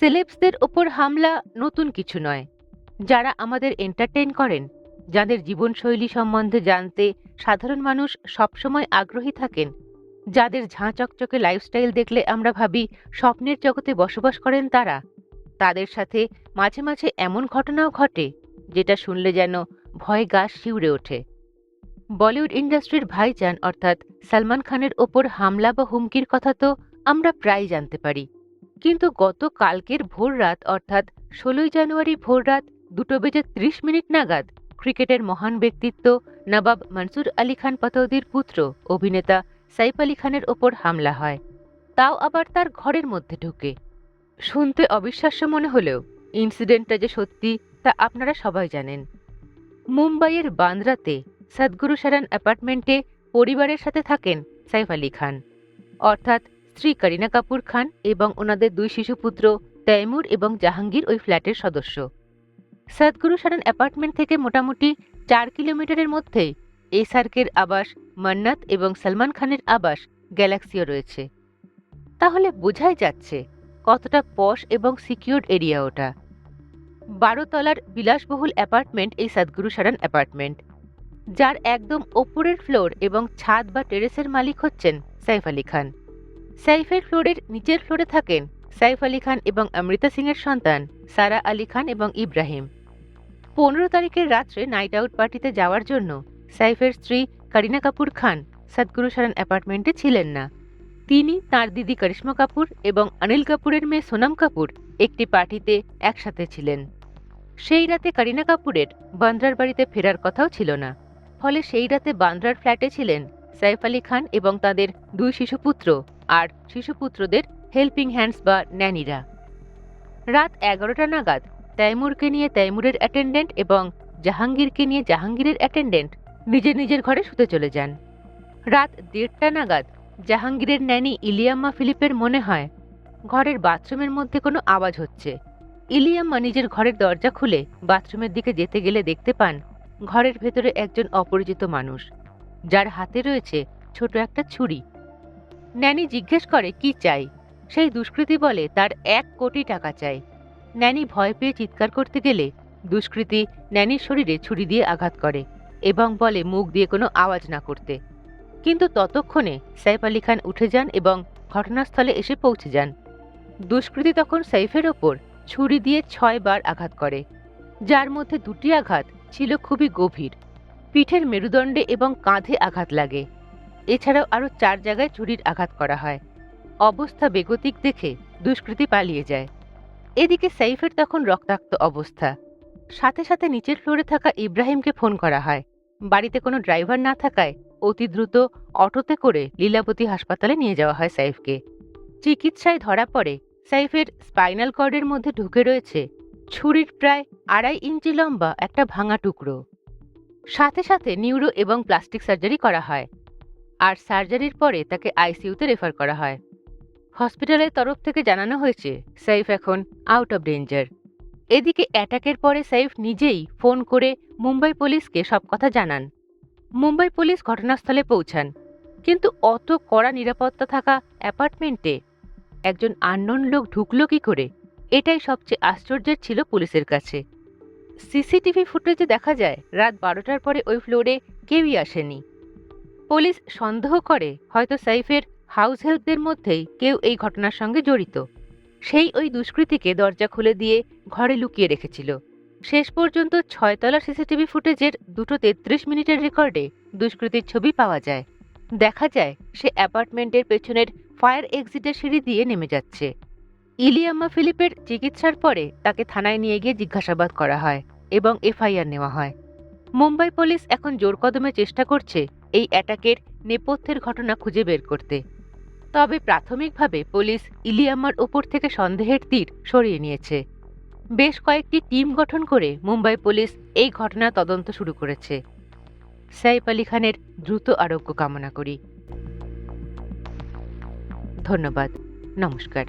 সেলেবসদের ওপর হামলা নতুন কিছু নয়। যারা আমাদের এন্টারটেইন করেন, যাদের জীবনশৈলী সম্বন্ধে জানতে সাধারণ মানুষ সবসময় আগ্রহী থাকেন, যাদের ঝাঁ চকচকে লাইফস্টাইল দেখলে আমরা ভাবি স্বপ্নের জগতে বসবাস করেন তারা, তাদের সাথে মাঝে মাঝে এমন ঘটনাও ঘটে, যেটা শুনলে যেন ভয় গা শিউরে ওঠে। বলিউড ইন্ডাস্ট্রির ভাইজান অর্থাৎ সালমান খানের ওপর হামলা বা হুমকির কথা তো আমরা প্রায় জানতে পারি। কিন্তু গত কালকের ভোর রাত, অর্থাৎ ষোলোই জানুয়ারি ভোর রাত দুটো বেজে ত্রিশ মিনিট নাগাদ, ক্রিকেটের মহান ব্যক্তিত্ব নবাব মনসুর আলী খান পাতৌদির পুত্র, অভিনেতা সাইফ আলী খানের ওপর হামলা হয়। তাও আবার তার ঘরের মধ্যে ঢুকে। শুনতে অবিশ্বাস্য মনে হলেও ইনসিডেন্টটা যে সত্যি, তা আপনারা সবাই জানেন। মুম্বাইয়ের বান্দ্রাতে সদ্গুরু সারান অ্যাপার্টমেন্টে পরিবারের সাথে থাকেন সাইফ আলী খান। অর্থাৎ স্ত্রী করিনা কাপুর খান এবং ওনাদের দুই শিশুপুত্র তৈমুর এবং জাহাঙ্গীর ওই ফ্ল্যাটের সদস্য। সদ্গুরু শরণ অ্যাপার্টমেন্ট থেকে মোটামুটি চার কিলোমিটারের মধ্যেই এসার্কের আবাস, মান্নাত এবং সলমান খানের আবাস, গ্যালাক্সিও রয়েছে। তাহলে বোঝাই যাচ্ছে কতটা পশ এবং সিকিউরড এরিয়া ওটা। বারো তলার বিলাসবহুল অ্যাপার্টমেন্ট এই সদ্গুরু শরণ অ্যাপার্টমেন্ট, যার একদম ওপরের ফ্লোর এবং ছাদ বা টেরেসের মালিক হচ্ছেন সাইফ আলী খান। সাইফের ফ্লোরের নিচের ফ্লোরে থাকেন সাইফ আলী খান এবং অমৃতা সিংয়ের সন্তান সারা আলী খান এবং ইব্রাহিম। পনেরো তারিখের রাত্রে নাইট আউট পার্টিতে যাওয়ার জন্য সাইফের স্ত্রী করিনা কাপুর খান সদ্গুরু শরণ অ্যাপার্টমেন্টে ছিলেন না। তিনি তার দিদি করিশ্মা কাপুর এবং অনিল কাপুরের মেয়ে সোনাম কাপুর একটি পার্টিতে একসাথে ছিলেন। সেই রাতে করিনা কাপুরের বান্দ্রার বাড়িতে ফেরার কথাও ছিল না। ফলে সেই রাতে বান্দ্রার ফ্ল্যাটে ছিলেন সাইফ আলী খান এবং তাদের দুই শিশুপুত্র আর শিশুপুত্রদের হেল্পিং হ্যান্ডস বা ন্যানিরা। রাত এগারোটা নাগাদ তাইমুরকে নিয়ে তাইমুরের অ্যাটেন্ডেন্ট এবং জাহাঙ্গীরকে নিয়ে জাহাঙ্গীরের অ্যাটেন্ডেন্ট নিজের নিজের ঘরে শুতে চলে যান। রাত দেড়টা নাগাদ জাহাঙ্গীরের ন্যানি ইলিয়াম্মা ফিলিপের মনে হয়, ঘরের বাথরুমের মধ্যে কোনো আওয়াজ হচ্ছে। ইলিয়াম্মা নিজের ঘরের দরজা খুলে বাথরুমের দিকে যেতে গেলে দেখতে পান ঘরের ভেতরে একজন অপরিচিত মানুষ, যার হাতে রয়েছে ছোট একটা ছুরি। ন্যানি জিজ্ঞেস করে, কি চাই? সেই দুষ্কৃতী বলে, তার এক কোটি টাকা চাই। ন্যানি ভয় পেয়ে চিৎকার করতে গেলে দুষ্কৃতী ন্যানির শরীরে ছুরি দিয়ে আঘাত করে এবং বলে, মুখ দিয়ে কোনো আওয়াজ না করতে। কিন্তু ততক্ষণে সাইফ আলী খান উঠে যান এবং ঘটনাস্থলে এসে পৌঁছে যান। দুষ্কৃতী তখন সাইফের ওপর ছুরি দিয়ে ছয় বার আঘাত করে, যার মধ্যে দুটি আঘাত ছিল খুবই গভীর। পিঠের মেরুদণ্ডে এবং কাঁধে আঘাত লাগে। এছাড়াও আরও চার জায়গায় ছুরির আঘাত করা হয়। অবস্থা বেগতিক দেখে দুষ্কৃতী পালিয়ে যায়। এদিকে সাইফের তখন রক্তাক্ত অবস্থা। সাথে সাথে নিচের ফ্লোরে থাকা ইব্রাহিমকে ফোন করা হয়। বাড়িতে কোনো ড্রাইভার না থাকায় অতি দ্রুত অটোতে করে লীলাবতী হাসপাতালে নিয়ে যাওয়া হয় সাইফকে। চিকিৎসায় ধরা পড়ে, সাইফের স্পাইনাল কর্ডের মধ্যে ঢুকে রয়েছে ছুরির প্রায় আড়াই ইঞ্চি লম্বা একটা ভাঙা টুকরো। সাথে সাথে নিউরো এবং প্লাস্টিক সার্জারি করা হয়। আর সার্জারির পরে তাকে আইসিইউতে রেফার করা হয়। হসপিটালের তরফ থেকে জানানো হয়েছে, সাইফ এখন আউট অফ ডেঞ্জার এদিকে অ্যাটাকের পরে সাইফ নিজেই ফোন করে মুম্বাই পুলিশকে সব কথা জানান। মুম্বাই পুলিশ ঘটনাস্থলে পৌঁছান। কিন্তু অত কড়া নিরাপত্তা থাকা অ্যাপার্টমেন্টে একজন আননোন লোক ঢুকলো কি করে? এটাই সবচেয়ে আশ্চর্যের ছিল পুলিশের কাছে। সিসিটিভি ফুটেজে দেখা যায়, রাত বারোটার পরে ওই ফ্লোরে কেউই আসেনি। পুলিশ সন্দেহ করে হয়তো সাইফের হাউস হেল্পদের মধ্যেই কেউ এই ঘটনার সঙ্গে জড়িত। সেই ওই দুষ্কৃতীকে দরজা খুলে দিয়ে ঘরে লুকিয়ে রেখেছিল। শেষ পর্যন্ত ছয়তলা সিসিটিভি ফুটেজের দুটো তেত্রিশ মিনিটের রেকর্ডে দুষ্কৃতীর ছবি পাওয়া যায়। দেখা যায়, সে অ্যাপার্টমেন্টের পেছনের ফায়ার এক্সিটের সিঁড়ি দিয়ে নেমে যাচ্ছে। ইলিয়াম্মা ফিলিপের চিকিৎসার পরে তাকে থানায় নিয়ে গিয়ে জিজ্ঞাসাবাদ করা হয় এবং এফআইআর নেওয়া হয়। মুম্বাই পুলিশ এখন জোর কদমে চেষ্টা করছে এই অ্যাটাকের নেপথ্যের ঘটনা খুঁজে বের করতে। তবে প্রাথমিকভাবে পুলিশ ইলিয়াম্মার ওপর থেকে সন্দেহের তীর সরিয়ে নিয়েছে। বেশ কয়েকটি টিম গঠন করে মুম্বাই পুলিশ এই ঘটনা তদন্ত শুরু করেছে। সাইফ আলী খানের দ্রুত আরোগ্য কামনা করি। ধন্যবাদ। নমস্কার।